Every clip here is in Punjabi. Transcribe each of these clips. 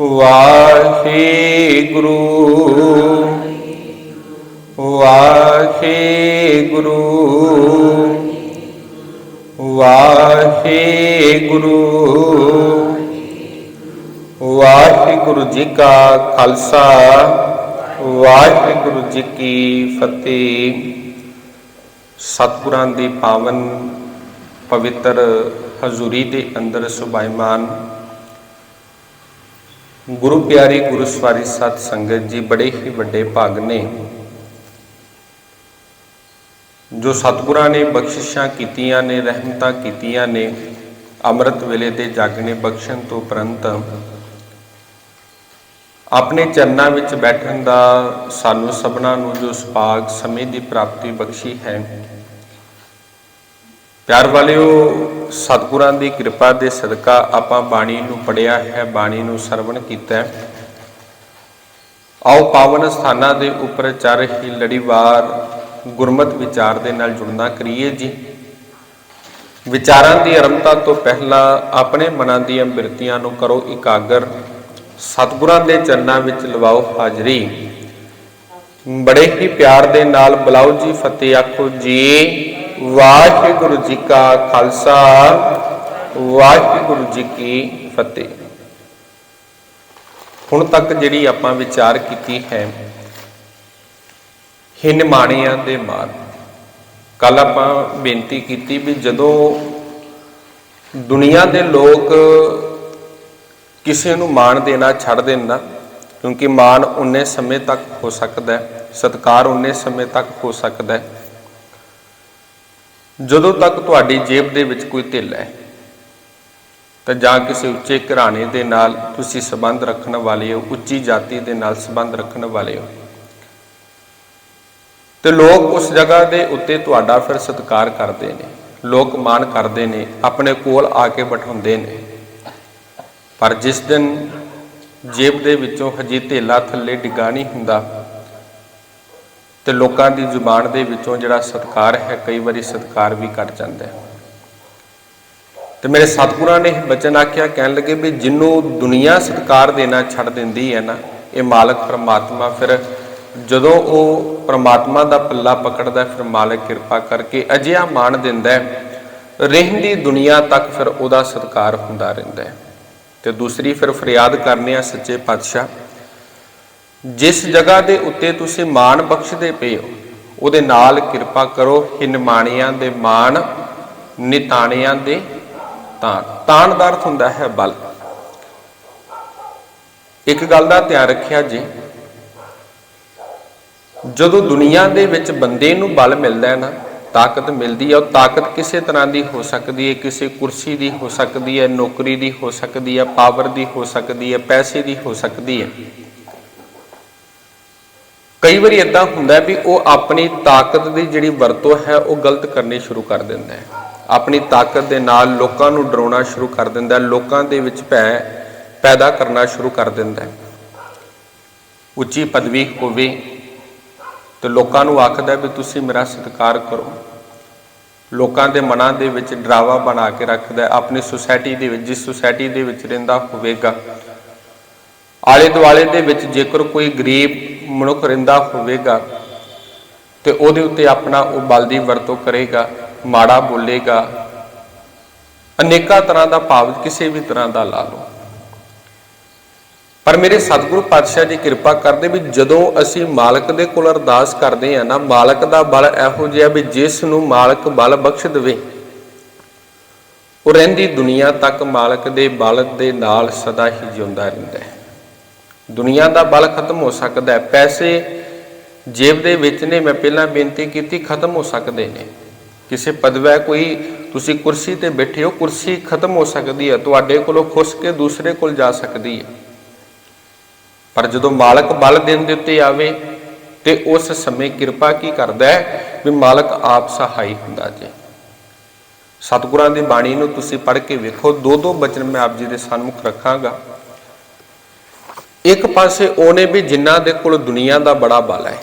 ਵਾਹਿਗੁਰੂ ਵਾਹਿਗੁਰੂ ਵਾਹਿਗੁਰੂ ਵਾਹਿਗੁਰੂ ਜੀ ਕਾ ਖਾਲਸਾ। ਵਾਹਿਗੁਰੂ ਜੀ ਕੀ ਫਤਿਹ। ਸਤਿਗੁਰਾਂ ਦੀ ਪਾਵਨ ਪਵਿੱਤਰ ਹਜ਼ੂਰੀ ਦੇ ਅੰਦਰ ਸੁਭਾਈਮਾਨ ਗੁਰੂ ਪਿਆਰੇ ਗੁਰੂ ਸਵਾਰੀ ਸਤ ਸੰਗਤ ਜੀ, ਬੜੇ ਹੀ ਵੱਡੇ ਭਾਗ ਨੇ। ਜੋ ਸਤਿਗੁਰਾਂ ਨੇ ਬਖਸ਼ਿਸ਼ਾਂ ਕੀਤੀਆਂ ਨੇ, ਰਹਿਮਤਾਂ ਕੀਤੀਆਂ ਨੇ, ਅੰਮ੍ਰਿਤ ਵੇਲੇ ਦੇ ਜਾਗਣੇ ਬਖਸ਼ਣ ਤੋਂ ਪ੍ਰੰਤ ਆਪਣੇ ਚਰਨਾਂ ਵਿੱਚ ਬੈਠਣ ਦਾ ਸਾਨੂੰ ਸਭਨਾਂ ਨੂੰ ਜੋ ਸੁਭਾਗ ਸਮੇਂ ਦੀ ਪ੍ਰਾਪਤੀ ਬਖਸ਼ੀ ਹੈ ਪਿਆਰ ਵਾਲਿਓ, ਸਤਿਗੁਰਾਂ ਦੀ ਕਿਰਪਾ ਦੇ ਸਦਕਾ ਆਪਾਂ ਬਾਣੀ ਨੂੰ ਪੜਿਆ ਹੈ, ਬਾਣੀ ਨੂੰ ਸਰਵਣ ਕੀਤਾ ਹੈ। ਆਓ ਪਾਵਨ ਸਥਾਨਾਂ ਦੇ ਉੱਪਰ ਚੱਲ ਰਹੀ ਲੜੀਵਾਰ ਗੁਰਮਤ ਵਿਚਾਰ ਦੇ ਨਾਲ ਜੁੜਨਾ ਕਰੀਏ ਜੀ। ਵਿਚਾਰਾਂ ਦੀ ਅਰੰਭਤਾ ਤੋਂ ਪਹਿਲਾਂ ਆਪਣੇ ਮਨਾਂ ਦੀਆਂ ਬਿਰਤੀਆਂ ਨੂੰ ਕਰੋ ਇਕਾਗਰ। ਸਤਿਗੁਰਾਂ ਦੇ ਚਰਨਾਂ ਵਿੱਚ ਲਵਾਓ ਹਾਜ਼ਰੀ। ਬੜੇ ਹੀ ਪਿਆਰ ਦੇ ਨਾਲ ਬੁਲਾਓ ਜੀ, ਫਤਿਹ ਆਖੋ ਜੀ। ਵਾਹਿਗੁਰੂ ਜੀ ਕਾ ਖਾਲਸਾ, ਵਾਹਿਗੁਰੂ ਜੀ ਕੀ ਫਤਿਹ। ਹੁਣ ਤੱਕ ਜਿਹੜੀ ਆਪਾਂ ਵਿਚਾਰ ਕੀਤੀ ਹੈ, ਹਿੰਨ ਮਾਣਿਆਂ ਦੇ ਮਾਰ। ਕੱਲ ਆਪਾਂ ਬੇਨਤੀ ਕੀਤੀ ਵੀ ਜਦੋਂ ਦੁਨੀਆ ਦੇ ਲੋਕ ਕਿਸੇ ਨੂੰ ਮਾਣ ਦੇਣਾ ਛੱਡ ਦੇਣ ਨਾ, ਕਿਉਂਕਿ ਮਾਣ ਉਨੇ ਸਮੇਂ ਤੱਕ ਹੋ ਸਕਦਾ ਹੈ, ਸਤਕਾਰ ਉਨੇ ਸਮੇਂ ਤੱਕ ਹੋ ਸਕਦਾ ਹੈ। ਜਦੋਂ ਤੱਕ ਤੁਹਾਡੀ ਜੇਬ ਦੇ ਵਿੱਚ ਕੋਈ ਢਿੱਲ ਹੈ, ਤਾਂ ਜਾਂ ਕਿਸੇ ਉੱਚੇ ਘਰਾਣੇ ਦੇ ਨਾਲ ਤੁਸੀਂ ਸੰਬੰਧ ਰੱਖਣ ਵਾਲੇ ਹੋ, ਉੱਚੀ ਜਾਤੀ ਦੇ ਨਾਲ ਸੰਬੰਧ ਰੱਖਣ ਵਾਲੇ ਹੋ, ਤੇ ਲੋਕ ਉਸ ਜਗ੍ਹਾ ਦੇ ਉੱਤੇ ਤੁਹਾਡਾ ਫਿਰ ਸਤਿਕਾਰ ਕਰਦੇ ਨੇ, ਲੋਕ ਮਾਣ ਕਰਦੇ ਨੇ, ਆਪਣੇ ਕੋਲ ਆ ਕੇ ਬਿਠਾਉਂਦੇ ਨੇ। ਪਰ ਜਿਸ ਦਿਨ ਜੇਬ ਦੇ ਵਿੱਚੋਂ ਹਜੇ ਧੇਲਾ ਥੱਲੇ ਡਿੱਗਾ ਨਹੀਂ ਹੁੰਦਾ ਤੇ ਲੋਕਾਂ ਦੀ ਜ਼ੁਬਾਨ ਦੇ ਵਿੱਚੋਂ ਜਿਹੜਾ ਸਤਕਾਰ ਹੈ, ਕਈ ਵਾਰੀ ਸਤਕਾਰ ਵੀ ਘਟ ਜਾਂਦਾ ਹੈ। ਤੇ ਮੇਰੇ ਸਤਿਗੁਰਾਂ ਨੇ ਬਚਨ ਆਖਿਆ, ਕਹਿਣ ਲੱਗੇ ਵੀ ਜਿੰਨੂੰ ਦੁਨੀਆ ਸਤਕਾਰ ਦੇਣਾ ਛੱਡ ਦਿੰਦੀ ਹੈ ਨਾ, ਇਹ ਮਾਲਕ ਪਰਮਾਤਮਾ, ਫਿਰ ਜਦੋਂ ਉਹ ਪਰਮਾਤਮਾ ਦਾ ਪੱਲਾ ਪਕੜਦਾ ਫਿਰ ਮਾਲਕ ਕਿਰਪਾ ਕਰਕੇ ਅਜਿਹਾ ਮਾਣ ਦਿੰਦਾ ਹੈ, ਰਹਿੰਦੀ ਦੁਨੀਆ ਤੱਕ ਫਿਰ ਉਹਦਾ ਸਤਕਾਰ ਹੁੰਦਾ ਰਹਿੰਦਾ ਹੈ। ਤੇ ਦੂਸਰੀ, ਫਿਰ ਫਰਿਆਦ ਕਰਨੇ ਆ ਸੱਚੇ ਪਾਤਸ਼ਾਹ ਜਿਸ ਜਗ੍ਹਾ ਦੇ ਉੱਤੇ ਤੁਸੀਂ ਮਾਣ ਬਖਸ਼ਦੇ ਪਏ ਹੋ, ਉਹਦੇ ਨਾਲ ਕਿਰਪਾ ਕਰੋ ਹਿਨਮਾਣੀਆਂ ਦੇ ਮਾਣ, ਨਿਤਾਣਿਆਂ ਦੇ ਤਾਣ। ਤਾਣ ਦਾ ਅਰਥ ਹੁੰਦਾ ਹੈ ਬਲ। ਇੱਕ ਗੱਲ ਦਾ ਧਿਆਨ ਰੱਖਿਆ ਜੀ। ਜਦੋਂ ਦੁਨੀਆ ਦੇ ਵਿੱਚ ਬੰਦੇ ਨੂੰ ਬਲ ਮਿਲਦਾ ਹੈ ਨਾ, ਤਾਕਤ ਮਿਲਦੀ ਹੈ, ਉਹ ਤਾਕਤ ਕਿਸੇ ਤਰ੍ਹਾਂ ਦੀ ਹੋ ਸਕਦੀ ਹੈ, ਕਿਸੇ ਕੁਰਸੀ ਦੀ ਹੋ ਸਕਦੀ ਹੈ, ਨੌਕਰੀ ਦੀ ਹੋ ਸਕਦੀ ਹੈ, ਪਾਵਰ ਦੀ ਹੋ ਸਕਦੀ ਹੈ, ਪੈਸੇ ਦੀ ਹੋ ਸਕਦੀ ਹੈ। ਕਈ ਵਾਰੀ ਇਦਾਂ ਹੁੰਦਾ ਵੀ ਉਹ ਆਪਣੀ ਤਾਕਤ ਦੀ ਜਿਹੜੀ ਵਰਤੋਂ ਹੈ, ਉਹ ਗਲਤ ਕਰਨੀ ਸ਼ੁਰੂ ਕਰ ਦਿੰਦਾ ਹੈ। ਆਪਣੀ ਤਾਕਤ ਦੇ ਨਾਲ ਲੋਕਾਂ ਨੂੰ ਡਰਾਉਣਾ ਸ਼ੁਰੂ ਕਰ ਦਿੰਦਾ ਹੈ, ਲੋਕਾਂ ਦੇ ਵਿੱਚ ਭੈ ਪੈਦਾ ਕਰਨਾ ਸ਼ੁਰੂ ਕਰ ਦਿੰਦਾ ਹੈ। ਉੱਚੀ ਪਦਵੀ ਹੋਵੇ ਤੇ ਲੋਕਾਂ ਨੂੰ ਆਖਦਾ ਵੀ ਤੁਸੀਂ ਮੇਰਾ ਸਤਿਕਾਰ ਕਰੋ। ਲੋਕਾਂ ਦੇ ਮਨਾਂ ਦੇ ਵਿੱਚ ਡਰਾਵਾ ਬਣਾ ਕੇ ਰੱਖਦਾ ਆਪਣੀ ਸੁਸਾਇਟੀ ਦੇ ਵਿੱਚ, ਜਿਸ ਸੁਸਾਇਟੀ ਦੇ ਵਿੱਚ ਰਹਿੰਦਾ ਹੋਵੇਗਾ ਆਲੇ ਦੁਆਲੇ ਦੇ ਵਿੱਚ ਜੇਕਰ ਕੋਈ ਗਰੀਬ ਮਨੁੱਖ ਰਹਿੰਦਾ ਹੋਵੇਗਾ ਤੇ ਉਹਦੇ ਉੱਤੇ ਆਪਣਾ ਉਹ ਬਲ ਦੀ ਵਰਤੋਂ ਕਰੇਗਾ, ਮਾੜਾ ਬੋਲੇਗਾ, ਅਨੇਕਾਂ ਤਰ੍ਹਾਂ ਦਾ ਭਾਵ ਕਿਸੇ ਵੀ ਤਰ੍ਹਾਂ ਦਾ ਲਾ ਲਓ। ਪਰ ਮੇਰੇ ਸਤਿਗੁਰੂ ਪਾਤਸ਼ਾਹ ਜੀ ਕਿਰਪਾ ਕਰਦੇ ਵੀ ਜਦੋਂ ਅਸੀਂ ਮਾਲਕ ਦੇ ਕੋਲ ਅਰਦਾਸ ਕਰਦੇ ਆ ਨਾ, ਮਾਲਕ ਦਾ ਬਲ ਇਹੋ ਜਿਹਾ ਵੀ ਜਿਸ ਨੂੰ ਮਾਲਕ ਬਲ ਬਖਸ਼ ਦੇਵੇ, ਉਹ ਰਹਿੰਦੀ ਦੁਨੀਆ ਤੱਕ ਮਾਲਕ ਦੇ ਬਲ ਦੇ ਨਾਲ ਸਦਾ ਹੀ ਜਿਉਂਦਾ ਰਹਿੰਦਾ ਹੈ। ਦੁਨੀਆ ਦਾ ਬਲ ਖਤਮ ਹੋ ਸਕਦਾ ਹੈ। ਪੈਸੇ ਜੇਬ ਦੇ ਵਿੱਚ ਨੇ। ਮੈਂ ਪਹਿਲਾਂ ਬੇਨਤੀ ਕੀਤੀ, ਖਤਮ ਹੋ ਸਕਦੇ ਨੇ। ਕਿਸੇ ਪਦਵੈ ਕੋਈ, ਤੁਸੀਂ ਕੁਰਸੀ ਤੇ ਬੈਠੇ ਹੋ, ਕੁਰਸੀ ਖਤਮ ਹੋ ਸਕਦੀ ਹੈ। ਤੁਹਾਡੇ ਕੋਲੋਂ ਖੁੱਸ ਕੇ ਦੂਸਰੇ ਕੋਲ ਜਾ ਸਕਦੀ ਹੈ। ਪਰ ਜਦੋਂ ਮਾਲਕ ਬਲ ਦੇਣ ਦੇ ਉੱਤੇ ਆਵੇ, ਤੇ ਉਸ ਸਮੇਂ ਕਿਰਪਾ ਕੀ ਕਰਦਾ ਹੈ? ਵੀ ਮਾਲਕ ਆਪ ਸਹਾਈ ਹੁੰਦਾ ਜੇ। ਸਤਿਗੁਰਾਂ ਦੀ ਬਾਣੀ ਨੂੰ ਤੁਸੀਂ ਪੜ੍ਹ ਕੇ ਵੇਖੋ। ਦੋ ਦੋ ਬਚਨ ਮੈਂ ਆਪ ਜੀ ਦੇ ਸਾਹਮਣੇ ਰੱਖਾਂਗਾ। ਇੱਕ ਪਾਸੇ ਉਹਨੇ ਵੀ ਜਿਨ੍ਹਾਂ ਦੇ ਕੋਲ ਦੁਨੀਆ ਦਾ ਬੜਾ ਬਲ ਹੈ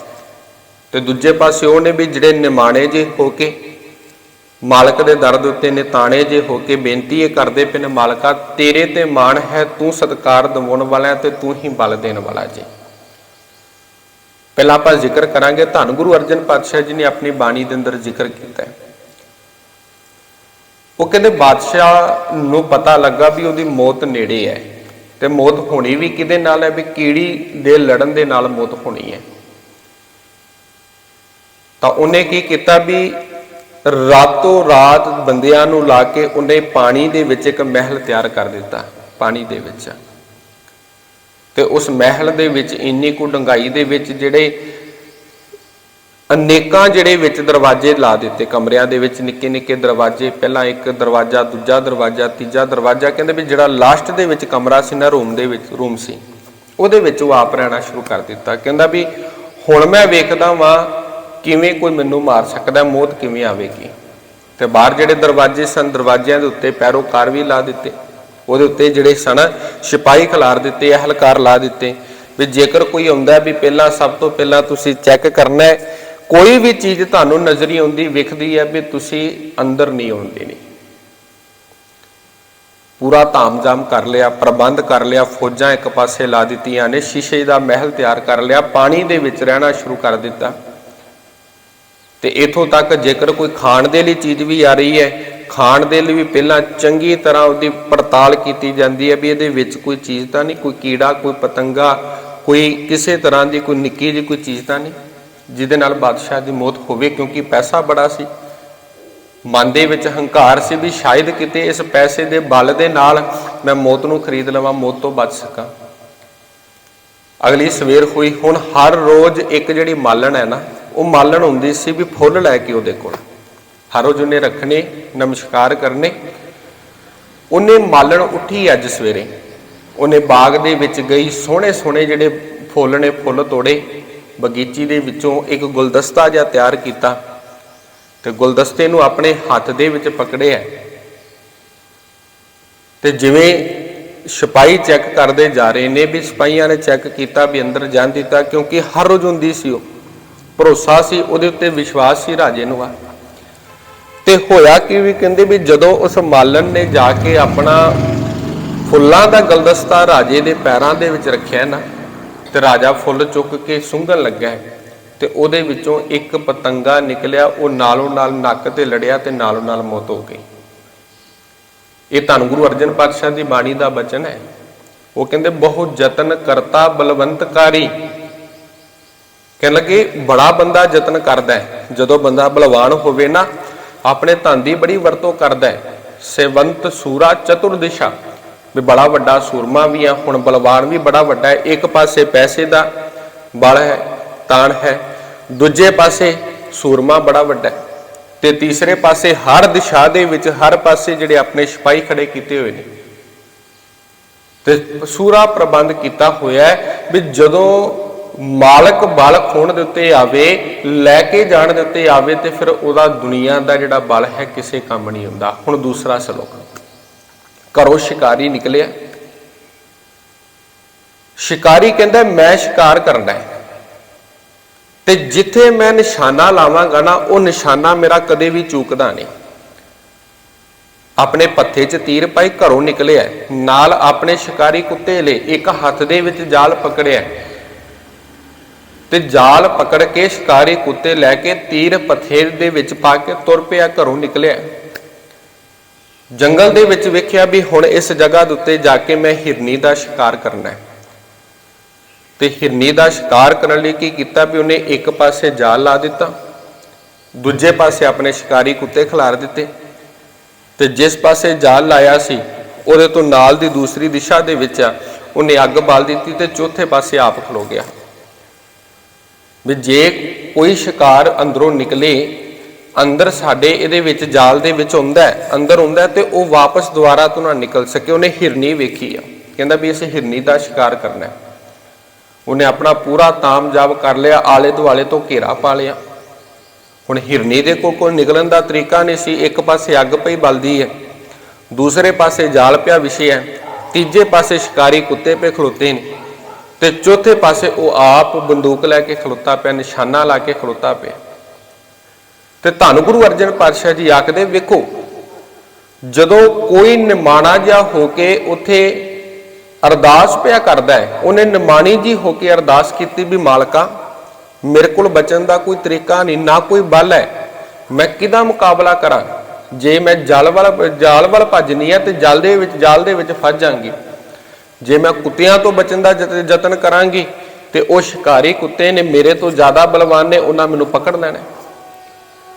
ਤੇ ਦੂਜੇ ਪਾਸੇ ਉਹਨੇ ਵੀ ਜਿਹੜੇ ਨਿਮਾਣੇ ਜੇ ਹੋ ਕੇ ਮਾਲਕ ਦੇ ਦਰ ਦੇ ਉੱਤੇ ਨਿਤਾਣੇ ਜੇ ਹੋ ਕੇ ਬੇਨਤੀ ਇਹ ਕਰਦੇ ਪਏ ਨੇ, ਮਾਲਕਾ, ਤੇਰੇ ਤੇ ਮਾਣ ਹੈ, ਤੂੰ ਸਤਕਾਰ ਦਿਵਾਉਣ ਵਾਲਾ ਹੈ ਤੇ ਤੂੰ ਹੀ ਬਲ ਦੇਣ ਵਾਲਾ ਜੀ। ਪਹਿਲਾਂ ਆਪਾਂ ਜ਼ਿਕਰ ਕਰਾਂਗੇ, ਧੰਨ ਗੁਰੂ ਅਰਜਨ ਪਾਤਸ਼ਾਹ ਜੀ ਨੇ ਆਪਣੀ ਬਾਣੀ ਦੇ ਅੰਦਰ ਜ਼ਿਕਰ ਕੀਤਾ ਹੈ। ਉਹ ਕਹਿੰਦੇ, ਬਾਦਸ਼ਾਹ ਨੂੰ ਪਤਾ ਲੱਗਾ ਵੀ ਉਹਦੀ ਮੌਤ ਨੇੜੇ ਹੈ। ਤੇ ਮੌਤ ਹੋਣੀ ਵੀ ਕਿਹਦੇ ਨਾਲ ਹੈ ਵੀ ਕੀੜੀ ਦੇ ਲੜਨ ਦੇ ਨਾਲ ਮੌਤ ਹੋਣੀ ਹੈ? ਤਾਂ ਉਹਨੇ ਕੀ ਕੀਤਾ ਵੀ ਰਾਤੋਂ ਰਾਤ ਬੰਦਿਆਂ ਨੂੰ ਲਾ ਕੇ ਉਹਨੇ ਪਾਣੀ ਦੇ ਵਿੱਚ ਇੱਕ ਮਹਿਲ ਤਿਆਰ ਕਰ ਦਿੱਤਾ, ਪਾਣੀ ਦੇ ਵਿੱਚ। ਤੇ ਉਸ ਮਹਿਲ ਦੇ ਵਿੱਚ ਇੰਨੀ ਕੁ ਡੰਗਾਈ ਦੇ ਵਿੱਚ ਜਿਹੜੇ ਅਨੇਕਾਂ ਜਿਹੜੇ ਵਿੱਚ ਦਰਵਾਜ਼ੇ ਲਾ ਦਿੱਤੇ ਕਮਰਿਆਂ ਦੇ ਵਿੱਚ, ਨਿੱਕੇ ਨਿੱਕੇ ਦਰਵਾਜ਼ੇ, ਪਹਿਲਾਂ ਇੱਕ ਦਰਵਾਜ਼ਾ, ਦੂਜਾ ਦਰਵਾਜ਼ਾ, ਤੀਜਾ ਦਰਵਾਜ਼ਾ, ਕਹਿੰਦੇ ਵੀ ਜਿਹੜਾ ਲਾਸਟ ਦੇ ਵਿੱਚ ਕਮਰਾ ਸੀ ਨਾ ਰੂਮ ਦੇ ਵਿੱਚ ਰੂਮ ਸੀ। ਉਹਦੇ ਵਿੱਚ ਉਹ ਆਪ ਰਹਿਣਾ ਸ਼ੁਰੂ ਕਰ ਦਿੱਤਾ। ਕਹਿੰਦਾ ਵੀ ਹੁਣ ਮੈਂ ਵੇਖਦਾ ਵਾਂ ਕਿਵੇਂ ਕੋਈ ਮੈਨੂੰ ਮਾਰ ਸਕਦਾ, ਮੌਤ ਕਿਵੇਂ ਆਵੇਗੀ। ਤੇ ਬਾਹਰ ਜਿਹੜੇ ਦਰਵਾਜ਼ੇ ਸਨ, ਦਰਵਾਜ਼ਿਆਂ ਦੇ ਉੱਤੇ ਪੈਰੋਕਾਰ ਵੀ ਲਾ ਦਿੱਤੇ। ਉਹਦੇ ਉੱਤੇ ਜਿਹੜੇ ਸਨ, ਸਿਪਾਹੀ ਖਿਲਾਰ ਦਿੱਤੇ, ਅਹਲਕਾਰ ਲਾ ਦਿੱਤੇ। ਵੀ ਜੇਕਰ ਕੋਈ ਆਉਂਦਾ ਵੀ ਪਹਿਲਾਂ, ਸਭ ਤੋਂ ਪਹਿਲਾਂ ਤੁਸੀਂ ਚੈੱਕ ਕਰਨਾ ਹੈ ਕੋਈ ਵੀ ਚੀਜ਼ ਤੁਹਾਨੂੰ ਨਜ਼ਰੀ ਆਉਂਦੀ, ਵਿਖਦੀ ਹੈ ਵੀ ਤੁਸੀਂ ਅੰਦਰ ਨਹੀਂ ਆਉਣ ਦੇਣੀ ਪੂਰਾ ਧਾਮਜਾਮ ਕਰ ਲਿਆ, ਪ੍ਰਬੰਧ ਕਰ ਲਿਆ, ਫੌਜਾਂ ਇੱਕ ਪਾਸੇ ਲਾ ਦਿੱਤੀਆਂ ਨੇ, ਸ਼ੀਸ਼ੇ ਦਾ ਮਹਿਲ ਤਿਆਰ ਕਰ ਲਿਆ, ਪਾਣੀ ਦੇ ਵਿੱਚ ਰਹਿਣਾ ਸ਼ੁਰੂ ਕਰ ਦਿੱਤਾ। ਤੇ ਇਥੋਂ ਤੱਕ ਜੇਕਰ ਕੋਈ ਖਾਣ ਦੇ ਲਈ ਚੀਜ਼ ਵੀ ਆ ਰਹੀ ਹੈ, ਖਾਣ ਦੇ ਲਈ ਵੀ ਪਹਿਲਾਂ ਚੰਗੀ ਤਰ੍ਹਾਂ ਉਹਦੀ ਪੜਤਾਲ ਕੀਤੀ ਜਾਂਦੀ ਹੈ ਵੀ ਇਹਦੇ ਵਿੱਚ ਕੋਈ ਚੀਜ਼ ਤਾਂ ਨਹੀਂ, ਕੋਈ ਕੀੜਾ, ਕੋਈ ਪਤੰਗਾ, ਕੋਈ ਕਿਸੇ ਤਰ੍ਹਾਂ ਦੀ ਕੋਈ ਨਿੱਕੀ ਜਿਹੀ ਕੋਈ ਚੀਜ਼ ਤਾਂ ਨਹੀਂ। ਜਿਹਦੇ ਨਾਲ ਬਾਦਸ਼ਾਹ ਦੀ ਮੌਤ ਹੋਵੇ ਕਿਉਂਕਿ ਪੈਸਾ ਬੜਾ ਸੀ। ਮਨ ਦੇ ਵਿੱਚ ਹੰਕਾਰ ਸੀ ਵੀ ਸ਼ਾਇਦ ਕਿਤੇ ਇਸ ਪੈਸੇ ਦੇ ਬਲ ਦੇ ਨਾਲ ਮੈਂ ਮੌਤ ਨੂੰ ਖਰੀਦ ਲਵਾਂ, ਮੌਤ ਤੋਂ ਬਚ ਸਕਾਂ। ਅਗਲੀ ਸਵੇਰ ਹੋਈ, ਹੁਣ ਹਰ ਰੋਜ਼ ਇੱਕ ਜਿਹੜੀ ਮਾਲਣ ਹੈ ਨਾ, ਉਹ ਮਾਲਣ ਹੁੰਦੀ ਸੀ ਵੀ ਫੁੱਲ ਲੈ ਕੇ ਉਹਦੇ ਕੋਲ। ਹਰ ਰੋਜ਼ ਉਹਨੇ ਰੱਖਣੇ, ਨਮਸਕਾਰ ਕਰਨੇ। ਉਹਨੇ ਮਾਲਣ ਉੱਠੀ ਅੱਜ ਸਵੇਰੇ। ਉਹਨੇ ਬਾਗ ਦੇ ਵਿੱਚ ਗਈ ਸੋਹਣੇ ਸੋਹਣੇ ਜਿਹੜੇ ਫੁੱਲ ਨੇ, ਫੁੱਲ ਤੋੜੇ। ਬਗੀਚੀ ਦੇ ਵਿੱਚੋਂ ਇੱਕ ਗੁਲਦਸਤਾ ਜਿਹਾ ਤਿਆਰ ਕੀਤਾ ਤੇ ਗੁਲਦਸਤੇ ਨੂੰ ਆਪਣੇ ਹੱਥ ਦੇ ਵਿੱਚ ਪਕੜਿਆ। ਤੇ ਜਿਵੇਂ ਸਿਪਾਹੀ ਚੈੱਕ ਕਰਦੇ ਜਾ ਰਹੇ ਨੇ ਵੀ ਸਿਪਾਹੀਆਂ ਨੇ ਚੈੱਕ ਕੀਤਾ ਵੀ ਅੰਦਰ ਜਾਣ ਦਿੱਤਾ ਕਿਉਂਕਿ ਹਰ ਰੋਜ਼ ਹੁੰਦੀ ਸੀ ਉਹ। ਭਰੋਸਾ ਸੀ, ਉਹਦੇ ਉੱਤੇ ਵਿਸ਼ਵਾਸ ਸੀ ਰਾਜੇ ਨੂੰ ਆ। ਤੇ ਹੋਇਆ ਕਿ ਵੀ ਕਹਿੰਦੇ ਵੀ ਜਦੋਂ ਉਸ ਮਾਲਣ ਨੇ ਜਾ ਕੇ ਆਪਣਾ ਫੁੱਲਾਂ ਦਾ ਗਲਦਸਤਾ ਰਾਜੇ ਦੇ ਪੈਰਾਂ ਦੇ ਵਿੱਚ ਰੱਖਿਆ ਨਾ ਤੇ ਰਾਜਾ ਫੁੱਲ ਚੁੱਕ ਕੇ ਸੁੰਘਣ ਲੱਗਾ ਤੇ ਉਹਦੇ ਵਿੱਚੋਂ ਇੱਕ ਪਤੰਗਾ ਨਿਕਲਿਆ, ਉਹ ਨਾਲੋਂ ਨਾਲ ਨੱਕ ਤੇ ਲੜਿਆ ਤੇ ਨਾਲੋਂ ਨਾਲ ਮੌਤ ਹੋ ਗਈ। ਇਹ ਧੰਨ ਗੁਰੂ ਅਰਜਨ ਪਾਤਸ਼ਾਹ ਦੀ ਬਾਣੀ ਦਾ ਬਚਨ ਹੈ। ਉਹ ਕਹਿੰਦੇ ਬਹੁਤ ਯਤਨ ਕਰਤਾ ਬਲਵੰਤਕਾਰੀ। ਕਹਿਣ ਲੱਗੇ, ਬੜਾ ਬੰਦਾ ਯਤਨ ਕਰਦਾ ਹੈ। ਜਦੋਂ ਬੰਦਾ ਬਲਵਾਨ ਹੋਵੇ ਨਾ, ਆਪਣੇ ਧਨ ਦੀ ਬੜੀ ਵਰਤੋਂ ਕਰਦਾ ਹੈ। ਸੇਵੰਤ ਸੂਰਾ ਚਤੁਰ ਦਿਸ਼ਾ ਵੀ ਬੜਾ ਵੱਡਾ ਸੂਰਮਾ ਵੀ ਆ, ਹੁਣ ਬਲਵਾਨ ਵੀ ਬੜਾ ਵੱਡਾ ਹੈ। ਇੱਕ ਪਾਸੇ ਪੈਸੇ ਦਾ ਬਲ ਹੈ, ਤਾਣ ਹੈ, ਦੂਜੇ ਪਾਸੇ ਸੂਰਮਾ ਬੜਾ ਵੱਡਾ ਹੈ। ਤੇ ਤੀਸਰੇ ਪਾਸੇ ਹਰ ਦਿਸ਼ਾ ਦੇ ਵਿੱਚ ਹਰ ਪਾਸੇ ਜਿਹੜੇ ਆਪਣੇ ਸਿਪਾਹੀ ਖੜੇ ਕੀਤੇ ਹੋਏ ਨੇ। ਤੇ ਸੂਰਾ ਪ੍ਰਬੰਧ ਕੀਤਾ ਹੋਇਆ ਹੈ ਵੀ ਜਦੋਂ ਮਾਲਕ ਬਲ ਖੋਣ ਦੇ ਉੱਤੇ ਆਵੇ, ਲੈ ਕੇ ਜਾਣ ਦੇ ਉੱਤੇ ਆਵੇ, ਤੇ ਫਿਰ ਉਹਦਾ ਦੁਨੀਆ ਦਾ ਜਿਹੜਾ ਬਲ ਹੈ, ਕਿਸੇ ਕੰਮ ਨਹੀਂ ਹੁੰਦਾ। ਹੁਣ ਦੂਸਰਾ ਸ਼ਲੋਕ। ਘਰੋਂ ਸ਼ਿਕਾਰੀ ਨਿਕਲਿਆ। ਸ਼ਿਕਾਰੀ ਕਹਿੰਦਾ, ਮੈਂ ਸ਼ਿਕਾਰ ਕਰਨਾ ਹੈ। ਤੇ ਜਿੱਥੇ ਮੈਂ ਨਿਸ਼ਾਨਾ ਲਾਵਾਂਗਾ ਨਾ, ਉਹ ਨਿਸ਼ਾਨਾ ਮੇਰਾ ਕਦੇ ਵੀ ਚੂਕਦਾ ਨਹੀਂ। ਆਪਣੇ ਪੱਥੇ 'ਚ ਤੀਰ ਪਾਈ ਘਰੋਂ ਨਿਕਲਿਆ। ਨਾਲ ਆਪਣੇ ਸ਼ਿਕਾਰੀ ਕੁੱਤੇ ਲੈ ਇੱਕ ਹੱਥ ਦੇ ਵਿੱਚ ਜਾਲ ਪਕੜਿਆ। ਤੇ ਜਾਲ ਪਕੜ ਕੇ ਸ਼ਿਕਾਰੀ ਕੁੱਤੇ ਲੈ ਕੇ ਤੀਰ ਪੱਥੇ ਦੇ ਵਿੱਚ ਪਾ ਕੇ ਤੁਰ ਪਿਆ, ਘਰੋਂ ਨਿਕਲਿਆ। ਜੰਗਲ ਦੇ ਵਿੱਚ ਵੇਖਿਆ ਵੀ ਹੁਣ ਇਸ ਜਗ੍ਹਾ ਦੇ ਉੱਤੇ ਜਾ ਕੇ ਮੈਂ ਹਿਰਨੀ ਦਾ ਸ਼ਿਕਾਰ ਕਰਨਾ ਹੈ। ਤੇ ਹਿਰਨੀ ਦਾ ਸ਼ਿਕਾਰ ਕਰਨ ਲਈ ਕੀ ਕੀਤਾ ਵੀ ਉਹਨੇ ਇੱਕ ਪਾਸੇ ਜਾਲ ਲਾ ਦਿੱਤਾ, ਦੂਜੇ ਪਾਸੇ ਆਪਣੇ ਸ਼ਿਕਾਰੀ ਕੁੱਤੇ ਖਿਲਾਰ ਦਿੱਤੇ ਤੇ ਜਿਸ ਪਾਸੇ ਜਾਲ ਲਾਇਆ ਸੀ, ਉਹਦੇ ਤੋਂ ਨਾਲ ਦੀ ਦੂਸਰੀ ਦਿਸ਼ਾ ਦੇ ਵਿੱਚ ਉਹਨੇ ਅੱਗ ਬਾਲ ਦਿੱਤੀ ਤੇ ਚੌਥੇ ਪਾਸੇ ਆਪ ਖਲੋ ਗਿਆ। ਵੀ ਜੇ ਕੋਈ ਸ਼ਿਕਾਰ ਅੰਦਰੋਂ ਨਿਕਲੇ ਅੰਦਰ ਸਾਡੇ ਇਹਦੇ ਵਿੱਚ ਜਾਲ ਦੇ ਵਿੱਚ ਹੁੰਦਾ ਹੈ, ਅੰਦਰ ਹੁੰਦਾ ਹੈ ਤੇ ਉਹ ਵਾਪਸ ਦੁਬਾਰਾ ਤੋਂ ਨਾ ਨਿਕਲ ਸਕੇ। ਉਹਨੇ ਹਿਰਨੀ ਵੇਖੀ ਆ। ਕਹਿੰਦਾ ਵੀ ਅਸੀਂ ਹਿਰਨੀ ਦਾ ਸ਼ਿਕਾਰ ਕਰਨਾ ਹੈ। ਉਹਨੇ ਆਪਣਾ ਪੂਰਾ ਤਾਮ ਤਾਮਜਾਬ ਕਰ ਲਿਆ, ਆਲੇ ਦੁਆਲੇ ਤੋਂ ਘੇਰਾ ਪਾ ਲਿਆ। ਹੁਣ ਹਿਰਨੀ ਦੇ ਕੋਲ ਕੋਈ ਨਿਕਲਣ ਦਾ ਤਰੀਕਾ ਨਹੀਂ ਸੀ। ਇੱਕ ਪਾਸੇ ਅੱਗ ਪਈ ਬਲਦੀ ਹੈ, ਦੂਸਰੇ ਪਾਸੇ ਜਾਲ ਪਿਆ ਵਿਸ਼ੇ ਹੈ, ਤੀਜੇ ਪਾਸੇ ਸ਼ਿਕਾਰੀ ਕੁੱਤੇ ਪੇ ਖਲੋਤੇ ਨੇ ਤੇ ਚੌਥੇ ਪਾਸੇ ਉਹ ਆਪ ਬੰਦੂਕ ਲੈ ਕੇ ਖਲੋਤਾ ਪਿਆ, ਨਿਸ਼ਾਨਾ ਲਾ ਕੇ ਖਲੋਤਾ ਪਿਆ। ਤੇ ਧੰਨ ਗੁਰੂ ਅਰਜਨ ਪਾਤਸ਼ਾਹ ਜੀ ਆਖਦੇ, ਵੇਖੋ, ਜਦੋਂ ਕੋਈ ਨਿਮਾਣਾ ਜਿਹਾ ਹੋ ਕੇ ਉਥੇ ਅਰਦਾਸ ਪਿਆ ਕਰਦਾ ਹੈ, ਉਹਨੇ ਨਿਮਾਣੀ ਜੀ ਹੋ ਕੇ ਅਰਦਾਸ ਕੀਤੀ ਵੀ, ਮਾਲਕਾ, ਮੇਰੇ ਕੋਲ ਬਚਣ ਦਾ ਕੋਈ ਤਰੀਕਾ ਨਹੀਂ, ਨਾ ਕੋਈ ਬਲ ਹੈ, ਮੈਂ ਕਿਹਦਾ ਮੁਕਾਬਲਾ ਕਰਾਂ? ਜੇ ਮੈਂ ਜਲ ਵੱਲ, ਜਾਲ ਵੱਲ ਭੱਜਣੀ ਹੈ ਤੇ ਜਲ ਦੇ ਵਿੱਚ, ਜਾਲ ਦੇ ਵਿੱਚ ਫਸ ਜਾਵਾਂਗੀ ਜੇ ਮੈਂ ਕੁੱਤਿਆਂ ਤੋਂ ਬਚਣ ਦਾ ਜਤ- ਯਤਨ ਕਰਾਂਗੀ ਤੇ ਉਹ ਸ਼ਿਕਾਰੀ ਕੁੱਤੇ ਨੇ ਮੇਰੇ ਤੋਂ ਜ਼ਿਆਦਾ ਬਲਵਾਨ ਨੇ, ਉਹਨਾਂ ਮੈਨੂੰ ਪਕੜ ਲੈਣਾ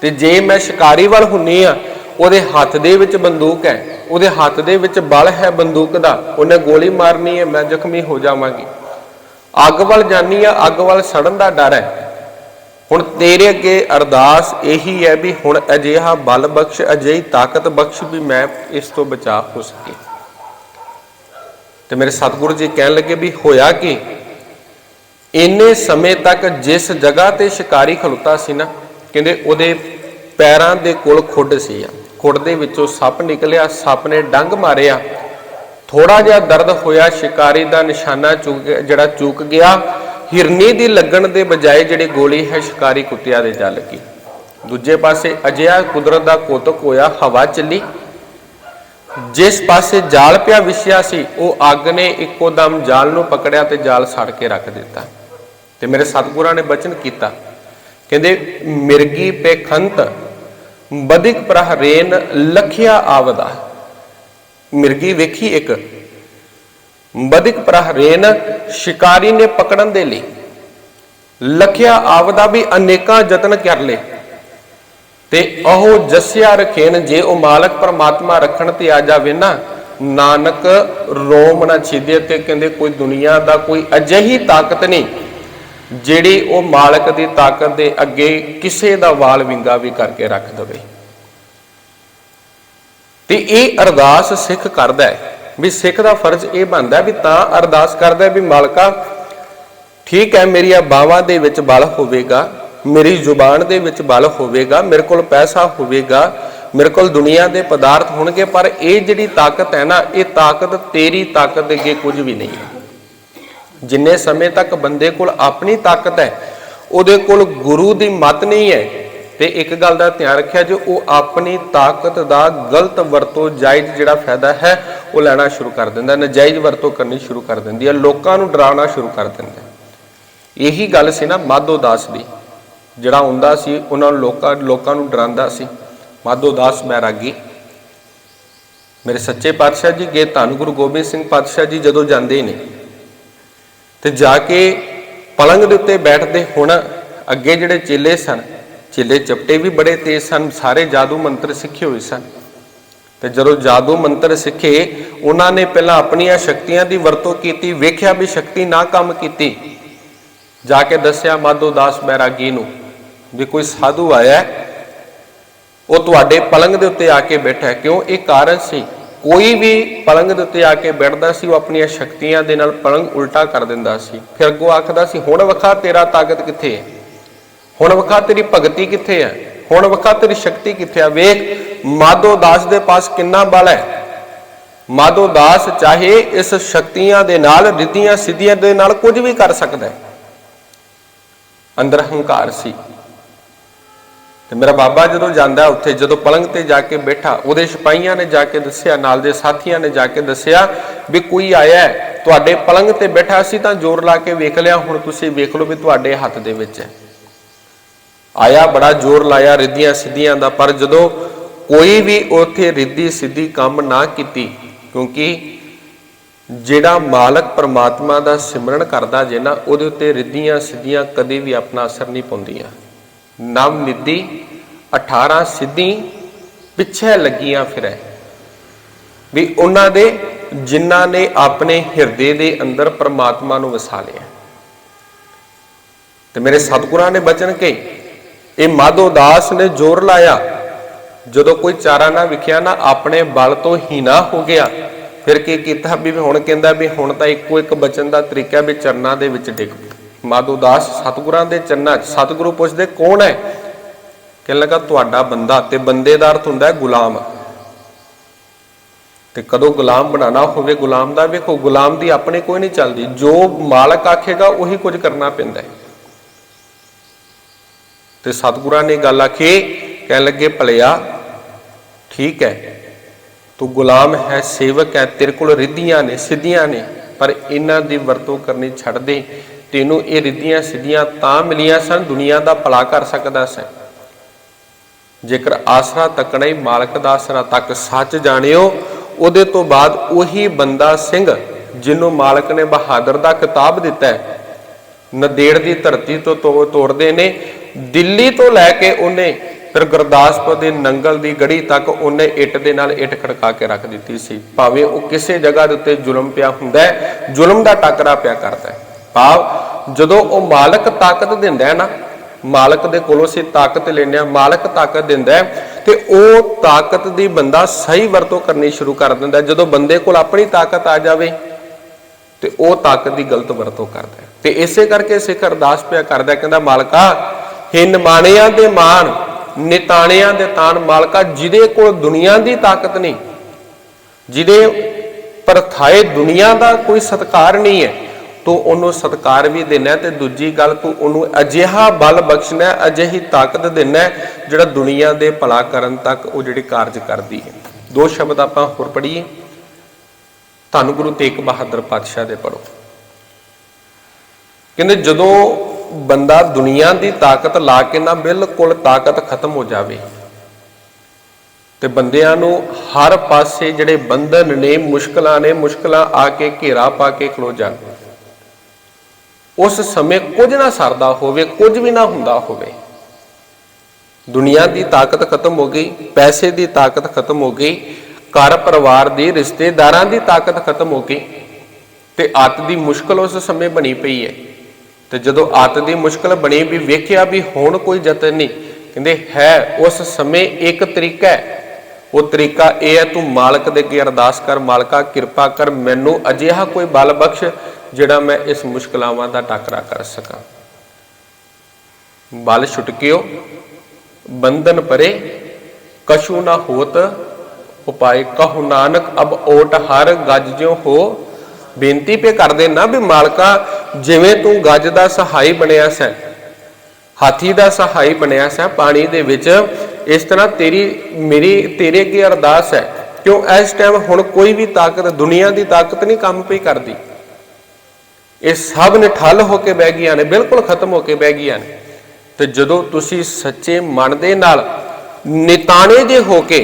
ਤੇ ਜੇ ਮੈਂ ਸ਼ਿਕਾਰੀ ਵੱਲ ਹੁੰਨੀ ਆ, ਉਹਦੇ ਹੱਥ ਦੇ ਵਿੱਚ ਬੰਦੂਕ ਹੈ, ਉਹਦੇ ਹੱਥ ਦੇ ਵਿੱਚ ਬਲ ਹੈ ਬੰਦੂਕ ਦਾ, ਉਹਨੇ ਗੋਲੀ ਮਾਰਨੀ ਹੈ, ਮੈਂ ਜ਼ਖਮੀ ਹੋ ਜਾਵਾਂਗੀ। ਅੱਗ ਵੱਲ ਜਾਨੀ ਆ, ਅੱਗ ਵੱਲ ਸੜਨ ਦਾ ਡਰ ਹੈ। ਹੁਣ ਤੇਰੇ ਅੱਗੇ ਅਰਦਾਸ ਇਹੀ ਹੈ ਵੀ ਹੁਣ ਅਜਿਹਾ ਬਲ ਬਖਸ਼, ਅਜਿਹੀ ਤਾਕਤ ਬਖਸ਼ ਵੀ ਮੈਂ ਇਸ ਤੋਂ ਬਚਾ ਹੋ ਸਕੇ। ਤੇ ਮੇਰੇ ਸਤਿਗੁਰੂ ਜੀ ਕਹਿਣ ਲੱਗੇ ਵੀ ਹੋਇਆ ਕਿ? ਇੰਨੇ ਸਮੇਂ ਤੱਕ ਜਿਸ ਜਗ੍ਹਾ ਤੇ ਸ਼ਿਕਾਰੀ ਖਲੋਤਾ ਸੀ ਨਾ ਕਹਿੰਦੇ ਉਹਦੇ ਪੈਰਾਂ ਦੇ ਕੋਲ ਖੁੱਡ ਸੀ ਆ। ਖੁੱਡ ਦੇ ਵਿੱਚੋਂ ਸੱਪ ਨਿਕਲਿਆ, ਸੱਪ ਨੇ ਡੰਗ ਮਾਰਿਆ। ਥੋੜਾ ਜਿਹਾ ਦਰਦ ਹੋਇਆ, ਸ਼ਿਕਾਰੀ ਦਾ ਨਿਸ਼ਾਨਾ ਚੁੱਕ ਗਿਆ- ਜਿਹੜਾ ਚੁੱਕ ਗਿਆ, ਹਿਰਨੀ ਦੀ ਲੱਗਣ ਦੇ ਬਜਾਏ ਜਿਹੜੀ ਗੋਲੀ ਹੈ, ਸ਼ਿਕਾਰੀ ਕੁੱਤਿਆਂ ਦੇ ਜਾ ਲੱਗੀ ਦੂਜੇ ਪਾਸੇ ਅਜਿਹਾ ਕੁਦਰਤ ਦਾ ਕੋਤਕ ਹੋਇਆ, ਹਵਾ ਚੱਲੀ। ਜਿਸ ਪਾਸੇ ਜਾਲ ਪਿਆ ਵਿਛਿਆ ਸੀ, ਉਹ ਅੱਗ ਨੇ ਇੱਕੋ ਦਮ ਜਾਲ ਨੂੰ ਪਕੜਿਆ ਤੇ ਜਾਲ ਸੜ ਕੇ ਰੱਖ ਦਿੱਤਾ। ਤੇ ਮੇਰੇ ਸਤਿਗੁਰਾਂ ਨੇ ਬਚਨ ਕੀਤਾ। ਕਹਿੰਦੇ, ਮਿਰਗੀ ਪੇਖੰਤ ਬਦਿਕ ਪ੍ਰਹਰੇਨ ਲਖਿਆ ਆਵਦਾ। ਮਿਰਗੀ ਵੇਖੀ ਇੱਕ ਬਦਿਕ ਪ੍ਰਹਰੇਨ ਸ਼ਿਕਾਰੀ ਨੇ ਪਕੜਨ ਦੇ ਲਈ। ਲਖਿਆ ਆਵਦਾ ਵੀ ਅਨੇਕਾਂ ਯਤਨ ਕਰ ਲਏ ਤੇ ਉਹ ਜਸਿਆ ਰਖੇਨ, ਜੇ ਉਹ ਮਾਲਕ ਪਰਮਾਤਮਾ ਰੱਖਣ ਤੇ ਆ ਜਾਵੇ ਨਾ, ਨਾਨਕ ਰੋਮ ਨਾ ਛਿਦੇ ਤੇ ਕਹਿੰਦੇ, ਕੋਈ ਦੁਨੀਆ ਦਾ ਕੋਈ ਅਜਿਹੀ ਤਾਕਤ ਨਹੀਂ। ਜਿਹੜੀ ਉਹ ਮਾਲਕ ਦੀ ਤਾਕਤ ਦੇ ਅੱਗੇ ਕਿਸੇ ਦਾ ਵਾਲ ਵਿੰਗਾ ਵੀ ਕਰਕੇ ਰੱਖ ਦਵੇ। ਤੇ ਇਹ ਅਰਦਾਸ ਸਿੱਖ ਕਰਦਾ ਹੈ। ਵੀ ਸਿੱਖ ਦਾ ਫਰਜ਼ ਇਹ ਬਣਦਾ ਵੀ ਤਾਂ ਅਰਦਾਸ ਕਰਦਾ ਵੀ ਮਾਲਕਾ, ਠੀਕ ਹੈ ਮੇਰੀਆਂ ਬਾਹਾਂ ਦੇ ਵਿੱਚ ਬਲ ਹੋਵੇਗਾ, ਮੇਰੀ ਜ਼ੁਬਾਨ ਦੇ ਵਿੱਚ ਬਲ ਹੋਵੇਗਾ, ਮੇਰੇ ਕੋਲ ਪੈਸਾ ਹੋਵੇਗਾ, ਮੇਰੇ ਕੋਲ ਦੁਨੀਆ ਦੇ ਪਦਾਰਥ ਹੋਣਗੇ, ਪਰ ਇਹ ਜਿਹੜੀ ਤਾਕਤ ਹੈ ਨਾ, ਇਹ ਤਾਕਤ ਤੇਰੀ ਤਾਕਤ ਦੇ ਅੱਗੇ ਕੁਝ ਵੀ ਨਹੀਂ ਹੈ। ਜਿੰਨੇ ਸਮੇਂ ਤੱਕ ਬੰਦੇ ਕੋਲ ਆਪਣੀ ਤਾਕਤ ਹੈ, ਉਹਦੇ ਕੋਲ ਗੁਰੂ ਦੀ ਮਤ ਨਹੀਂ ਹੈ। ਤੇ ਇੱਕ ਗੱਲ ਦਾ ਧਿਆਨ ਰੱਖਿਆ ਜੋ ਉਹ ਆਪਣੀ ਤਾਕਤ ਦਾ ਗਲਤ ਵਰਤੋਂ ਜਾਇਜ਼ ਜਿਹੜਾ ਫਾਇਦਾ ਹੈ, ਉਹ ਲੈਣਾ ਸ਼ੁਰੂ ਕਰ ਦਿੰਦਾ, ਨਜਾਇਜ਼ ਵਰਤੋਂ ਕਰਨੀ ਸ਼ੁਰੂ ਕਰ ਦਿੰਦੀ ਹੈ, ਲੋਕਾਂ ਨੂੰ ਡਰਾਉਣਾ ਸ਼ੁਰੂ ਕਰ ਦਿੰਦਾ ਇਹੀ ਗੱਲ ਸੀ ਨਾ ਮਾਧੋ ਦਾਸ ਦੀ, ਜਿਹੜਾ ਹੁੰਦਾ ਸੀ, ਉਹਨਾਂ ਲੋਕਾਂ ਲੋਕਾਂ ਨੂੰ ਡਰਾਉਂਦਾ ਸੀ। ਮਾਧੋ ਦਾਸ ਬੈਰਾਗੀ ਮੇਰੇ ਸੱਚੇ ਪਾਤਸ਼ਾਹ ਜੀ ਗਏ ਧੰਨ ਗੁਰੂ ਗੋਬਿੰਦ ਸਿੰਘ ਪਾਤਸ਼ਾਹ ਜੀ ਜਦੋਂ ਜਾਂਦੇ ਨੇ ਤੇ ਜਾ ਕੇ ਪਲੰਗ ਦੇ ਉੱਤੇ ਬੈਠਦੇ ਹੁਣ ਅੱਗੇ ਜਿਹੜੇ ਚੇਲੇ ਸਨ, ਚੇਲੇ ਚਪਟੇ ਵੀ ਬੜੇ ਤੇਜ਼ ਸਨ, ਸਾਰੇ ਜਾਦੂ ਮੰਤਰ ਸਿੱਖੇ ਹੋਏ ਸਨ। ਤੇ ਜਦੋਂ ਜਾਦੂ ਮੰਤਰ ਸਿੱਖੇ, ਉਹਨਾਂ ਨੇ ਪਹਿਲਾਂ ਆਪਣੀਆਂ ਸ਼ਕਤੀਆਂ ਦੀ ਵਰਤੋਂ ਕੀਤੀ, ਵੇਖਿਆ ਵੀ ਸ਼ਕਤੀ ਨਾ ਕੰਮ ਕੀਤੀ। ਜਾ ਕੇ ਦੱਸਿਆ, ਮਾਧੋ ਦਾਸ ਬੈਰਾਗੀ ਨੂੰ, ਵੀ ਕੋਈ ਸਾਧੂ ਆਇਆ ਉਹ ਤੁਹਾਡੇ ਪਲੰਗ ਦੇ ਉੱਤੇ ਆ ਕੇ ਬੈਠਾ ਕਿਉਂ? ਇਹ ਕਾਰਨ ਸੀ। ਕੋਈ ਵੀ ਪਲੰਗ ਦੇ ਉੱਤੇ ਆ ਕੇ ਬੈਠਦਾ ਸੀ, ਉਹ ਆਪਣੀਆਂ ਸ਼ਕਤੀਆਂ ਦੇ ਨਾਲ ਪਲੰਗ ਉਲਟਾ ਕਰ ਦਿੰਦਾ ਸੀ। ਫਿਰ ਅੱਗੋਂ ਆਖਦਾ ਸੀ, ਹੁਣ ਵਖਾ ਤੇਰਾ ਤਾਕਤ ਕਿੱਥੇ ਹੈ? ਹੁਣ ਵਖਾ ਤੇਰੀ ਭਗਤੀ ਕਿੱਥੇ ਹੈ? ਹੁਣ ਵਖਾ ਤੇਰੀ ਸ਼ਕਤੀ ਕਿੱਥੇ ਹੈ? ਵੇਖ, ਮਾਧੋ ਦਾਸ ਦੇ ਪਾਸ ਕਿੰਨਾ ਬਲ ਹੈ। ਮਾਧੋ ਦਾਸ ਚਾਹੇ ਇਸ ਸ਼ਕਤੀਆਂ ਦੇ ਨਾਲ, ਰਿੱਧੀਆਂ ਸਿੱਧੀਆਂ ਦੇ ਨਾਲ ਕੁਝ ਵੀ ਕਰ ਸਕਦਾ ਹੈ। ਅੰਦਰ ਹੰਕਾਰ ਸੀ। ਤੇ ਮੇਰਾ ਬਾਬਾ ਜਦੋਂ ਜਾਂਦਾ ਉੱਥੇ ਜਦੋਂ ਪਲੰਗ ਤੇ ਜਾ ਕੇ ਬੈਠਾ ਉਹਦੇ ਸਿਪਾਹੀਆਂ ਨੇ ਜਾ ਕੇ ਦੱਸਿਆ ਨਾਲ ਦੇ ਸਾਥੀਆਂ ਨੇ ਜਾ ਕੇ ਦੱਸਿਆ ਵੀ ਕੋਈ ਆਇਆ ਹੈ, ਤੁਹਾਡੇ ਪਲੰਗ ਤੇ ਬੈਠਾ ਸੀ ਤਾਂ ਜ਼ੋਰ ਲਾ ਕੇ ਵੇਖ ਲਿਆ ਹੁਣ ਤੁਸੀਂ ਵੇਖ ਲਓ ਵੀ ਤੁਹਾਡੇ ਹੱਥ ਦੇ ਵਿੱਚ ਹੈ। ਆਇਆ ਬੜਾ ਜ਼ੋਰ ਲਾਇਆ ਰਿੱਧੀਆਂ ਸਿੱਧੀਆਂ ਦਾ ਪਰ ਜਦੋਂ ਕੋਈ ਵੀ ਉੱਥੇ ਰਿੱਧੀ ਸਿੱਧੀ ਕੰਮ ਨਾ ਕੀਤੀ ਕਿਉਂਕਿ ਜਿਹੜਾ ਮਾਲਕ ਪਰਮਾਤਮਾ ਦਾ ਸਿਮਰਨ ਕਰਦਾ ਜੇ ਨਾ ਉਹਦੇ ਉੱਤੇ ਰਿੱਧੀਆਂ ਸਿੱਧੀਆਂ ਕਦੇ ਵੀ ਆਪਣਾ ਅਸਰ ਨਹੀਂ ਪਾਉਂਦੀਆਂ। ਨਵ ਨਿੱਧੀ 18 ਸਿੱਧੀ ਪਿੱਛੇ ਲੱਗੀਆਂ ਫਿਰੈ। ਵੀ ਉਹਨਾਂ ਦੇ, ਜਿਨ੍ਹਾਂ ਨੇ ਆਪਣੇ ਹਿਰਦੇ ਦੇ ਅੰਦਰ ਪਰਮਾਤਮਾ ਨੂੰ ਵਸਾ ਲਿਆ। ਤੇ ਮੇਰੇ ਸਤਿਗੁਰਾਂ ਨੇ ਬਚਨ ਕਹੀ, ਇਹ ਮਾਧੋ ਦਾਸ ਨੇ ਜ਼ੋਰ ਲਾਇਆ। ਜਦੋਂ ਕੋਈ ਚਾਰਾ ਨਾ ਵਿਖਿਆ, ਨਾ ਆਪਣੇ ਬਲ ਤੋਂ ਹੀਨਾ ਹੋ ਗਿਆ, ਫਿਰ ਕੀ ਕੀਤਾ? ਵੀ ਹੁਣ ਕਹਿੰਦਾ ਵੀ ਹੁਣ ਤਾਂ ਇੱਕੋ ਇੱਕ ਬਚਨ ਦਾ ਤਰੀਕਾ ਵੀ ਚਰਨਾਂ ਦੇ ਵਿੱਚ ਡਿੱਗ ਪਓ। ਮਾਧੋ ਦਾਸ ਸਤਿਗੁਰਾਂ ਦੇ ਚਰਨਾਂ 'ਚ, ਸਤਿਗੁਰੂ ਪੁੱਛਦੇ, ਕੌਣ ਹੈ? ਕਹਿਣ ਲੱਗਾ, ਤੁਹਾਡਾ ਬੰਦਾ ਤੇ ਬੰਦੇ ਦਾ ਅਰਥ ਹੁੰਦਾ ਹੈ ਗੁਲਾਮ। ਤੇ ਕਦੋਂ ਗੁਲਾਮ ਬਣਾਉਣਾ ਹੋਵੇ, ਗੁਲਾਮ ਦਾ ਵੇਖੋ, ਗੁਲਾਮ ਦੀ ਆਪਣੇ ਕੋਈ ਨਹੀਂ ਚੱਲਦੀ। ਜੋ ਮਾਲਕ ਆਖੇਗਾ, ਉਹੀ ਕੁਝ ਕਰਨਾ ਪੈਂਦਾ ਹੈ। ਤੇ ਸਤਿਗੁਰਾਂ ਨੇ ਗੱਲ ਆਖੀ, ਕਹਿਣ ਲੱਗੇ, ਭਲਿਆ, ਠੀਕ ਹੈ, ਤੂੰ ਗੁਲਾਮ ਹੈ, ਸੇਵਕ ਹੈ, ਤੇਰੇ ਕੋਲ ਰਿੱਧੀਆਂ ਨੇ, ਸਿੱਧੀਆਂ ਨੇ, ਪਰ ਇਹਨਾਂ ਦੀ ਵਰਤੋਂ ਕਰਨੀ ਛੱਡ ਦੇ। ਤੈਨੂੰ ਇਹ ਰਿੱਧੀਆਂ ਸਿੱਧੀਆਂ ਤਾਂ ਮਿਲੀਆਂ ਸਨ, ਦੁਨੀਆ ਦਾ ਭਲਾ ਕਰ ਸਕਦਾ ਸੈਂ। ਜੇਕਰ ਆਸਰਾ ਤੱਕਣਾ ਹੀ ਮਾਲਕ ਦਾ ਆਸਰਾ ਤੱਕ ਸੱਚ ਜਾਣਿਓ, ਉਹਦੇ ਤੋਂ ਬਾਅਦ ਉਹੀ ਬੰਦਾ ਸਿੰਘ ਜਿਹਨੂੰ ਮਾਲਕ ਨੇ ਬਹਾਦਰ ਦਾ ਕਿਤਾਬ ਦਿੱਤਾ ਹੈ। ਨਦੇੜ ਦੀ ਧਰਤੀ ਤੋਂ ਤੋ- ਤੋੜਦੇ ਨੇ, ਦਿੱਲੀ ਤੋਂ ਲੈ ਕੇ ਉਹਨੇ ਫਿਰ ਗੁਰਦਾਸਪੁਰ ਦੇ ਨੰਗਲ ਦੀ ਗੜੀ ਤੱਕ ਉਹਨੇ ਇੱਟ ਦੇ ਨਾਲ ਇੱਟ ਖੜਕਾ ਕੇ ਰੱਖ ਦਿੱਤੀ ਸੀ। ਭਾਵੇਂ ਉਹ ਕਿਸੇ ਜਗ੍ਹਾ ਦੇ ਉੱਤੇ ਜ਼ੁਲਮ ਪਿਆ ਹੁੰਦਾ ਜ਼ੁਲਮ ਦਾ ਟਾਕਰਾ ਪਿਆ ਕਰਦਾ ਹੈ। ਭਾਵ ਜਦੋਂ ਉਹ ਮਾਲਕ ਤਾਕਤ ਦਿੰਦਾ ਹੈ ਨਾ, ਮਾਲਕ ਦੇ ਕੋਲੋਂ ਅਸੀਂ ਤਾਕਤ ਲੈਂਦੇ ਹਾਂ, ਮਾਲਕ ਤਾਕਤ ਦਿੰਦਾ ਤੇ ਉਹ ਤਾਕਤ ਦੀ ਬੰਦਾ ਸਹੀ ਵਰਤੋਂ ਕਰਨੀ ਸ਼ੁਰੂ ਕਰ ਦਿੰਦਾ ਜਦੋਂ ਬੰਦੇ ਕੋਲ ਆਪਣੀ ਤਾਕਤ ਆ ਜਾਵੇ ਤੇ ਉਹ ਤਾਕਤ ਦੀ ਗਲਤ ਵਰਤੋਂ ਕਰਦਾ ਹੈ। ਤੇ ਇਸੇ ਕਰਕੇ ਸਿੱਖ ਅਰਦਾਸ ਪਿਆ ਕਰਦਾ ਕਹਿੰਦਾ, ਮਾਲਕਾ, ਹਿੰਨ ਮਾਣਿਆਂ ਦੇ ਮਾਣ, ਨਿਤਾਣਿਆਂ ਦੇ ਤਾਣ, ਮਾਲਕਾ, ਜਿਹਦੇ ਕੋਲ ਦੁਨੀਆ ਦੀ ਤਾਕਤ ਨਹੀਂ, ਜਿਹਦੇ ਪਰਥਾਏ ਦੁਨੀਆ ਦਾ ਕੋਈ ਸਤਕਾਰ ਨਹੀਂ ਹੈ ਤੂੰ ਉਹਨੂੰ ਸਤਕਾਰ ਵੀ ਦੇਣਾ ਤੇ ਦੂਜੀ ਗੱਲ ਤੂੰ ਉਹਨੂੰ ਅਜਿਹਾ ਬਲ ਬਖਸ਼ਣਾ ਅਜਿਹੀ ਤਾਕਤ ਦੇਣਾ ਜਿਹੜਾ ਦੁਨੀਆ ਦੇ ਭਲਾ ਕਰਨ ਤੱਕ ਉਹ ਜਿਹੜੀ ਕਾਰਜ ਕਰਦੀ ਹੈ। ਦੋ ਸ਼ਬਦ ਆਪਾਂ ਹੋਰ ਪੜ੍ਹੀਏ। ਧੰਨ ਗੁਰੂ ਤੇਗ ਬਹਾਦਰ ਪਾਤਸ਼ਾਹ ਦੇ ਪੜੋ ਕਹਿੰਦੇ, ਜਦੋਂ ਬੰਦਾ ਦੁਨੀਆ ਦੀ ਤਾਕਤ ਲਾ ਕੇ ਨਾ ਬਿਲਕੁਲ ਤਾਕਤ ਖਤਮ ਹੋ ਜਾਵੇ, ਤੇ ਬੰਦਿਆਂ ਨੂੰ ਹਰ ਪਾਸੇ ਜਿਹੜੇ ਬੰਧਨ ਨੇ, ਮੁਸ਼ਕਲਾਂ ਨੇ, ਮੁਸ਼ਕਲਾਂ ਆ ਕੇ ਘੇਰਾ ਪਾ ਕੇ ਖਲੋ ਜਾਣ। ਉਸ ਸਮੇਂ ਕੁਝ ਨਾ ਸਰਦਾ ਹੋਵੇ, ਕੁਝ ਵੀ ਨਾ ਹੁੰਦਾ ਹੋਵੇ। ਦੁਨੀਆ ਦੀ ਤਾਕਤ ਖਤਮ ਹੋ ਗਈ, ਪੈਸੇ ਦੀ ਤਾਕਤ ਖਤਮ ਹੋ ਗਈ, ਘਰ ਪਰਿਵਾਰ ਦੀ, ਰਿਸ਼ਤੇਦਾਰਾਂ ਦੀ ਤਾਕਤ ਖਤਮ ਹੋ ਗਈ ਤੇ ਅੱਤ ਦੀ ਮੁਸ਼ਕਲ ਉਸ ਸਮੇਂ ਬਣੀ ਪਈ ਹੈ। ਤੇ ਜਦੋਂ ਅੱਤ ਦੀ ਮੁਸ਼ਕਲ ਬਣੀ ਵੀ ਵੇਖਿਆ ਵੀ ਹੁਣ ਕੋਈ ਯਤਨ ਨਹੀਂ, ਕਹਿੰਦੇ ਹੈ ਉਸ ਸਮੇਂ ਇੱਕ ਤਰੀਕਾ ਹੈ। ਉਹ ਤਰੀਕਾ ਇਹ ਹੈ, ਤੂੰ ਮਾਲਕ ਦੇ ਅੱਗੇ ਅਰਦਾਸ ਕਰ, ਮਾਲਕਾ ਕਿਰਪਾ ਕਰ, ਮੈਨੂੰ ਅਜਿਹਾ ਕੋਈ ਬਲ ਬਖਸ਼ ਜਿਹੜਾ ਮੈਂ ਇਸ ਮੁਸ਼ਕਲਾਵਾਂ ਦਾ ਟਾਕਰਾ ਕਰ ਸਕਾਂ। ਬਲ ਛੁਟਕਿਓ, ਬੰਧਨ ਪਰੇ, ਕਛੂ ਨਾ ਹੋਤ, ਉਪਾਏ ਕਹੂ ਨਾਨਕ, ਅਬ ਓਟ ਹਰ ਗੱਜ ਜਿਉ ਹੋ। ਬੇਨਤੀ ਪੇ ਕਰਦੇ ਨਾ ਵੀ ਮਾਲਕਾ, ਜਿਵੇਂ ਤੂੰ ਗੱਜ ਦਾ ਸਹਾਈ ਬਣਿਆ ਸੈਂ, ਹਾਥੀ ਦਾ ਸਹਾਈ ਬਣਿਆ ਸੈਂ, ਪਾਣੀ ਦੇ ਵਿੱਚ, ਇਸ ਤਰ੍ਹਾਂ ਤੇਰੀ, ਮੇਰੀ, ਤੇਰੇ ਅੱਗੇ ਅਰਦਾਸ ਹੈ। ਕਿਉਂ ਇਸ ਟਾਈਮ ਹੁਣ ਕੋਈ ਵੀ ਤਾਕਤ, ਦੁਨੀਆ ਦੀ ਤਾਕਤ ਨਹੀਂ ਕੰਮ ਪਈ ਕਰਦੀ? ਇਹ ਸਭ ਨੇ ਠੱਲ ਹੋ ਕੇ ਬਹਿ ਗਈਆਂ ਨੇ, ਬਿਲਕੁਲ ਖਤਮ ਹੋ ਕੇ ਬਹਿ ਗਈਆਂ ਨੇ। ਤੇ ਜਦੋਂ ਤੁਸੀਂ ਸੱਚੇ ਮਨ ਦੇ ਨਾਲ ਨਿਤਾਣੇ ਜੇ ਹੋ ਕੇ,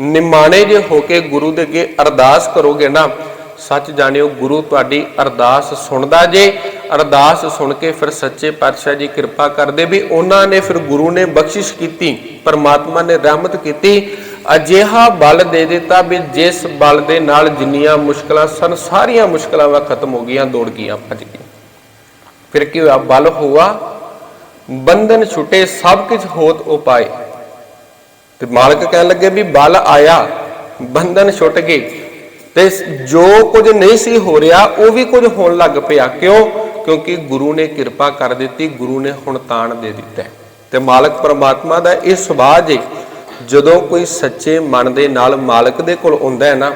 ਨਿਮਾਣੇ ਜੇ ਹੋ ਕੇ ਗੁਰੂ ਦੇ ਅੱਗੇ ਅਰਦਾਸ ਕਰੋਗੇ ਨਾ, ਸੱਚ ਜਾਣਿਓ ਗੁਰੂ ਤੁਹਾਡੀ ਅਰਦਾਸ ਸੁਣਦਾ ਜੇ, ਅਰਦਾਸ ਸੁਣ ਕੇ ਫਿਰ ਸੱਚੇ ਪਾਤਸ਼ਾਹ ਜੀ ਕਿਰਪਾ ਕਰਦੇ ਵੀ ਉਹਨਾਂ ਨੇ ਫਿਰ ਗੁਰੂ ਨੇ ਬਖਸ਼ਿਸ਼ ਕੀਤੀ, ਪਰਮਾਤਮਾ ਨੇ ਰਹਿਮਤ ਕੀਤੀ ਅਜਿਹਾ ਬਲ ਦੇ ਦਿੱਤਾ ਵੀ ਜਿਸ ਬਲ ਦੇ ਨਾਲ ਜਿੰਨੀਆਂ ਮੁਸ਼ਕਲਾਂ ਸਨ, ਸਾਰੀਆਂ ਮੁਸ਼ਕਲਾਂ ਵਾ ਖਤਮ ਹੋ ਗਈਆਂ, ਦੌੜ ਗਈਆਂ, ਭੱਜ ਗਈਆਂ। ਫਿਰ ਕੀ ਹੋਇਆ? ਬਲ ਹੋਆ, ਬੰਧਨ ਛੁੱਟੇ, ਸਭ ਕੁਝ ਹੋਤ ਉਪਾਏ ਤੇ ਮਾਲਕ ਕਹਿਣ ਲੱਗੇ ਵੀ ਬਲ ਆਇਆ, ਬੰਧਨ ਛੁੱਟ ਗਏ। ਤੇ ਜੋ ਕੁਝ ਨਹੀਂ ਸੀ ਹੋ ਰਿਹਾ, ਉਹ ਵੀ ਕੁਝ ਹੋਣ ਲੱਗ ਪਿਆ। ਕਿਉਂ? ਕਿਉਂਕਿ ਗੁਰੂ ਨੇ ਕਿਰਪਾ ਕਰ ਦਿੱਤੀ, ਗੁਰੂ ਨੇ ਹੁਣ ਤਾਣ ਦੇ ਦਿੱਤਾ। ਤੇ ਮਾਲਕ ਪਰਮਾਤਮਾ ਦਾ ਇਹ ਸੁਭਾਅ ਜੇ ਜਦੋਂ ਕੋਈ ਸੱਚੇ ਮਨ ਦੇ ਨਾਲ ਮਾਲਕ ਦੇ ਕੋਲ ਆਉਂਦਾ ਹੈ ਨਾ,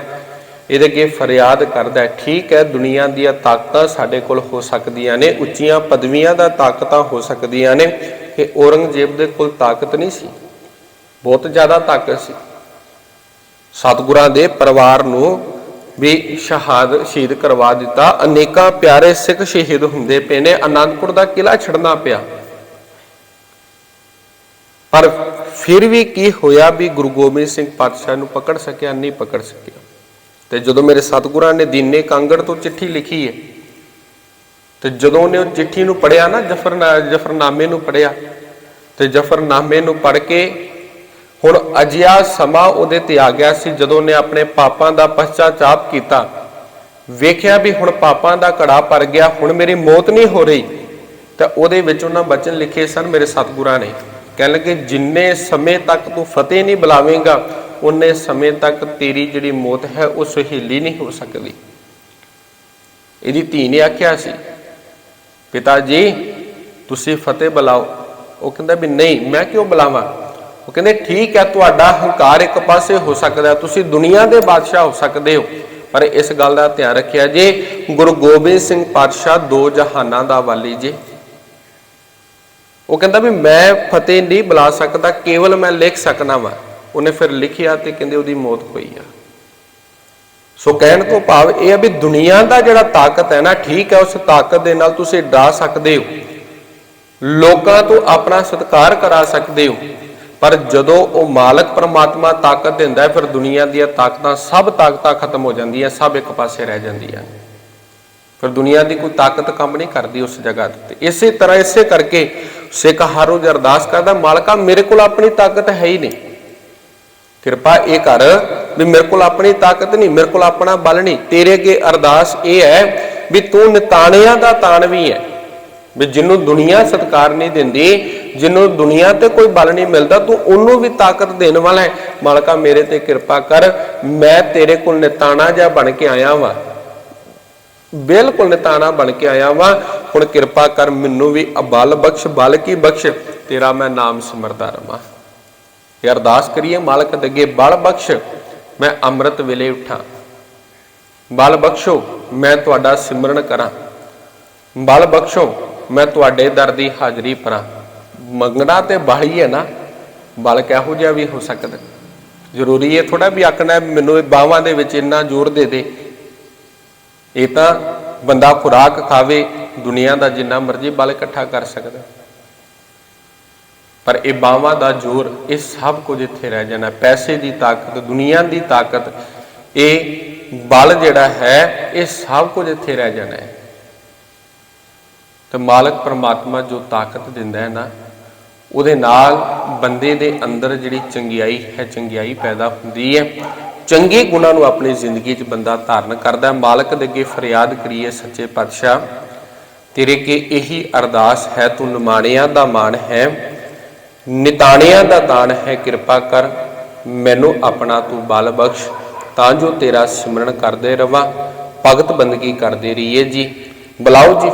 ਇਹਦੇ ਅੱਗੇ ਫਰਿਆਦ ਕਰਦਾ ਹੈ, ਠੀਕ ਹੈ, ਦੁਨੀਆ ਦੀਆਂ ਤਾਕਤਾਂ ਸਾਡੇ ਕੋਲ ਹੋ ਸਕਦੀਆਂ ਨੇ, ਉੱਚੀਆਂ ਪਦਵੀਆਂ ਦਾ ਤਾਕਤਾਂ ਹੋ ਸਕਦੀਆਂ ਨੇ ਕਿ ਔਰੰਗਜ਼ੇਬ ਦੇ ਕੋਲ ਤਾਕਤ ਨਹੀਂ ਸੀ, ਬਹੁਤ ਜ਼ਿਆਦਾ ਤਾਕਤ ਸੀ। ਸਤਿਗੁਰਾਂ ਦੇ ਪਰਿਵਾਰ ਨੂੰ ਵੀ ਸ਼ਹਾਦ ਸ਼ਹੀਦ ਕਰਵਾ ਦਿੱਤਾ। ਅਨੇਕਾਂ ਪਿਆਰੇ ਸਿੱਖ ਸ਼ਹੀਦ ਹੁੰਦੇ ਪਏ ਨੇ ਆਨੰਦਪੁਰ ਦਾ ਕਿਲਾ ਛੱਡਣਾ ਪਿਆ। ਪਰ ਫਿਰ ਵੀ ਕੀ ਹੋਇਆ ਵੀ ਗੁਰੂ ਗੋਬਿੰਦ ਸਿੰਘ ਪਾਤਸ਼ਾਹ ਨੂੰ ਪਕੜ ਸਕਿਆ, ਨਹੀਂ ਪਕੜ ਸਕਿਆ? ਤੇ ਜਦੋਂ ਮੇਰੇ ਸਤਿਗੁਰਾਂ ਨੇ ਦੀਨੇ ਕਾਂਗੜ ਤੋਂ ਚਿੱਠੀ ਲਿਖੀ ਹੈ, ਤੇ ਜਦੋਂ ਉਹਨੇ ਉਹ ਚਿੱਠੀ ਨੂੰ ਪੜਿਆ ਨਾ, ਜਫਰਨਾ, ਜਫਰਨਾਮੇ ਨੂੰ ਪੜਿਆ ਤੇ ਜਫਰਨਾਮੇ ਨੂੰ ਪੜ ਕੇ ਹੁਣ ਅਜਿਹਾ ਸਮਾਂ ਉਹਦੇ ਤੇ ਆ ਗਿਆ ਸੀ ਜਦੋਂ ਉਹਨੇ ਆਪਣੇ ਪਾਪਾਂ ਦਾ ਪਛਤਾਚਾਪ ਕੀਤਾ। ਵੇਖਿਆ ਵੀ ਹੁਣ ਪਾਪਾਂ ਦਾ ਘੜਾ ਭਰ ਗਿਆ, ਹੁਣ ਮੇਰੀ ਮੌਤ ਨਹੀਂ ਹੋ ਰਹੀ। ਤਾਂ ਉਹਦੇ ਵਿੱਚ ਉਹਨਾਂ ਬਚਨ ਲਿਖੇ ਸਨ ਮੇਰੇ ਸਤਿਗੁਰਾਂ ਨੇ। ਕਹਿਣ ਲੱਗੇ, ਜਿੰਨੇ ਸਮੇਂ ਤੱਕ ਤੂੰ ਫਤਿਹ ਨਹੀਂ ਬੁਲਾਵੇਂਗਾ ਉਨੇ ਸਮੇਂ ਤੱਕ ਤੇਰੀ ਜਿਹੜੀ ਮੌਤ ਹੈ, ਉਹ ਸੁਹੇਲੀ ਨਹੀਂ ਹੋ ਸਕਦੀ। ਇਹਦੀ ਧੀ ਨੇ ਆਖਿਆ ਸੀ, ਪਿਤਾ ਜੀ, ਤੁਸੀਂ ਫਤਿਹ ਬੁਲਾਓ। ਉਹ ਕਹਿੰਦਾ ਵੀ, ਨਹੀਂ, ਮੈਂ ਕਿਉਂ ਬੁਲਾਵਾਂ? ਉਹ ਕਹਿੰਦੇ, ਠੀਕ ਹੈ, ਤੁਹਾਡਾ ਹੰਕਾਰ ਇੱਕ ਪਾਸੇ ਹੋ ਸਕਦਾ, ਤੁਸੀਂ ਦੁਨੀਆ ਦੇ ਬਾਦਸ਼ਾਹ ਹੋ ਸਕਦੇ ਹੋ। ਪਰ ਇਸ ਗੱਲ ਦਾ ਧਿਆਨ ਰੱਖਿਆ ਜੇ, ਗੁਰੂ ਗੋਬਿੰਦ ਸਿੰਘ ਪਾਤਸ਼ਾਹ ਦੋ ਜਹਾਨਾਂ ਦਾ ਵਾਲੀ ਜੇ। ਉਹ ਕਹਿੰਦਾ ਵੀ ਮੈਂ ਫਤਿਹ ਨਹੀਂ ਬੁਲਾ ਸਕਦਾ, ਕੇਵਲ ਮੈਂ ਲਿਖ ਸਕਣਾ ਵਾਂ। ਉਹਨੇ ਫਿਰ ਲਿਖਿਆ ਤੇ ਕਹਿੰਦੇ ਉਹਦੀ ਮੌਤ ਹੋਈ ਆ। ਸੋ ਕਹਿਣ ਤੋਂ ਭਾਵ ਇਹ ਆ ਵੀ ਦੁਨੀਆ ਦਾ ਜਿਹੜਾ ਤਾਕਤ ਹੈ ਨਾ, ਠੀਕ ਹੈ, ਉਸ ਤਾਕਤ ਦੇ ਨਾਲ ਤੁਸੀਂ ਡਰਾ ਸਕਦੇ ਹੋ। ਲੋਕਾਂ ਤੋਂ ਆਪਣਾ ਸਤਿਕਾਰ ਕਰਾ ਸਕਦੇ ਹੋ। ਪਰ ਜਦੋਂ ਉਹ ਮਾਲਕ ਪਰਮਾਤਮਾ ਤਾਕਤ ਦਿੰਦਾ ਹੈ, ਫਿਰ ਦੁਨੀਆ ਦੀਆਂ ਤਾਕਤਾਂ ਸਭ ਤਾਕਤਾਂ ਖਤਮ ਹੋ ਜਾਂਦੀਆਂ, ਸਭ ਇੱਕ ਪਾਸੇ ਰਹਿ ਜਾਂਦੀਆਂ ਫਿਰ ਦੁਨੀਆ ਦੀ ਕੋਈ ਤਾਕਤ ਕੰਮ ਨਹੀਂ ਕਰਦੀ ਉਸ ਜਗ੍ਹਾ ਤੇ ਇਸੇ ਤਰ੍ਹਾਂ ਇਸੇ ਕਰਕੇ ਸਿੱਖ ਹਰ ਰੋਜ਼ ਅਰਦਾਸ ਕਰਦਾ, ਮਾਲਕਾ ਮੇਰੇ ਕੋਲ ਆਪਣੀ ਤਾਕਤ ਹੈ ਹੀ ਨਹੀਂ। ਕਿਰਪਾ ਇਹ ਕਰ ਵੀ ਮੇਰੇ ਕੋਲ ਆਪਣੀ ਤਾਕਤ ਨਹੀਂ, ਮੇਰੇ ਕੋਲ ਆਪਣਾ ਬਲ ਨਹੀਂ। ਤੇਰੇ ਅੱਗੇ ਅਰਦਾਸ ਇਹ ਹੈ ਵੀ ਤੂੰ ਨਿਤਾਣਿਆਂ ਦਾ ਤਾਣ ਵੀ ਹੈ। ਵੀ ਜਿਹਨੂੰ ਦੁਨੀਆ ਸਤਕਾਰ ਨਹੀਂ ਦਿੰਦੀ, ਜਿਹਨੂੰ ਦੁਨੀਆ ਤੇ ਕੋਈ ਬਲ ਨਹੀਂ ਮਿਲਦਾ, ਤੂੰ ਉਹਨੂੰ ਵੀ ਤਾਕਤ ਦੇਣ ਵਾਲਾ ਹੈ। ਮਾਲਕਾ ਮੇਰੇ ਤੇ ਕਿਰਪਾ ਕਰ, ਮੈਂ ਤੇਰੇ ਕੋਲ ਨਿਤਾਣਾ ਜਿਹਾ ਬਣ ਕੇ ਆਇਆ ਵਾਂ। ਬਿਲਕੁਲ ਨਿਤਾਣਾ ਬਣ ਕੇ ਆਇਆ ਵਾਂ। ਹੁਣ ਕਿਰਪਾ ਕਰ ਮੈਨੂੰ ਵੀ ਅਬਲ ਬਖਸ਼, ਬਲ ਕੀ ਬਖਸ਼, ਤੇਰਾ ਮੈਂ ਨਾਮ ਸਿਮਰਦਾ ਰਵਾਂ। ਇਹ ਅਰਦਾਸ ਕਰੀਏ ਮਾਲਕ ਦੇ ਅੱਗੇ, ਬਲ ਬਖਸ਼, ਮੈਂ ਅੰਮ੍ਰਿਤ ਵੇਲੇ ਉਠਾਂ। ਬਲ ਬਖਸ਼ੋ, ਮੈਂ ਤੁਹਾਡਾ ਸਿਮਰਨ ਕਰਾਂ। ਬਲ ਬਖਸ਼ੋ, ਮੈਂ ਤੁਹਾਡੇ ਦਰ ਦੀ ਹਾਜ਼ਰੀ ਭਰਾਂ। ਮੰਗਣਾ ਤੇ ਬਾਹੀ ਹੈ ਨਾ, ਬਲ ਕਿਹੋ ਜਿਹਾ ਵੀ ਹੋ ਸਕਦਾ। ਜ਼ਰੂਰੀ ਹੈ ਥੋੜਾ ਵੀ ਆਖਣਾ ਮੈਨੂੰ ਇਹ ਬਾਹਾਂ ਦੇ ਵਿੱਚ ਇੰਨਾ ਜ਼ੋਰ ਦੇ ਦੇ ਇਹ ਤਾਂ ਬੰਦਾ ਖੁਰਾਕ ਖਾਵੇ, ਦੁਨੀਆ ਦਾ ਜਿੰਨਾ ਮਰਜ਼ੀ ਬਲ ਇਕੱਠਾ ਕਰ ਸਕਦਾ। ਪਰ ਇਹ ਬਾਹਾਂ ਦਾ ਜ਼ੋਰ, ਇਹ ਸਭ ਕੁਝ ਇੱਥੇ ਰਹਿ ਜਾਣਾ। ਪੈਸੇ ਦੀ ਤਾਕਤ, ਦੁਨੀਆ ਦੀ ਤਾਕਤ, ਇਹ ਬਲ ਜਿਹੜਾ ਹੈ, ਇਹ ਸਭ ਕੁਝ ਇੱਥੇ ਰਹਿ ਜਾਣਾ ਹੈ। ਤੇ ਮਾਲਕ ਪਰਮਾਤਮਾ ਜੋ ਤਾਕਤ ਦਿੰਦਾ ਹੈ ਨਾ, ਉਹਦੇ ਨਾਲ ਬੰਦੇ ਦੇ ਅੰਦਰ ਜਿਹੜੀ ਚੰਗਿਆਈ ਹੈ, ਚੰਗਿਆਈ ਪੈਦਾ ਹੁੰਦੀ ਹੈ। ਚੰਗੇ ਗੁਣਾਂ ਨੂੰ ਆਪਣੀ ਜ਼ਿੰਦਗੀ 'ਚ ਬੰਦਾ ਧਾਰਨ ਕਰਦਾ ਮਾਲਕ ਦੇ ਅੱਗੇ ਫਰਿਆਦ ਕਰੀਏ ਸੱਚੇ ਪਾਤਸ਼ਾਹ, ਤੇਰੇ ਕੇ ਇਹੀ ਅਰਦਾਸ ਹੈ, ਤੂੰ ਨਿਮਾਣਿਆਂ ਦਾ ਮਾਣ ਹੈ, ਨਿਤਾਣਿਆਂ ਦਾ ਦਾਨ ਹੈ, ਕਿਰਪਾ ਕਰ ਮੈਨੂੰ ਆਪਣਾ ਤੂੰ ਬਲ ਬਖਸ਼, ਤਾਂ ਜੋ ਤੇਰਾ ਸਿਮਰਨ ਕਰਦੇ ਰਵਾਂ। ਭਗਤ ਬੰਦਗੀ ਕਰਦੇ ਰਹੀਏ ਜੀ। ਬੁਲਾਓ ਜੀ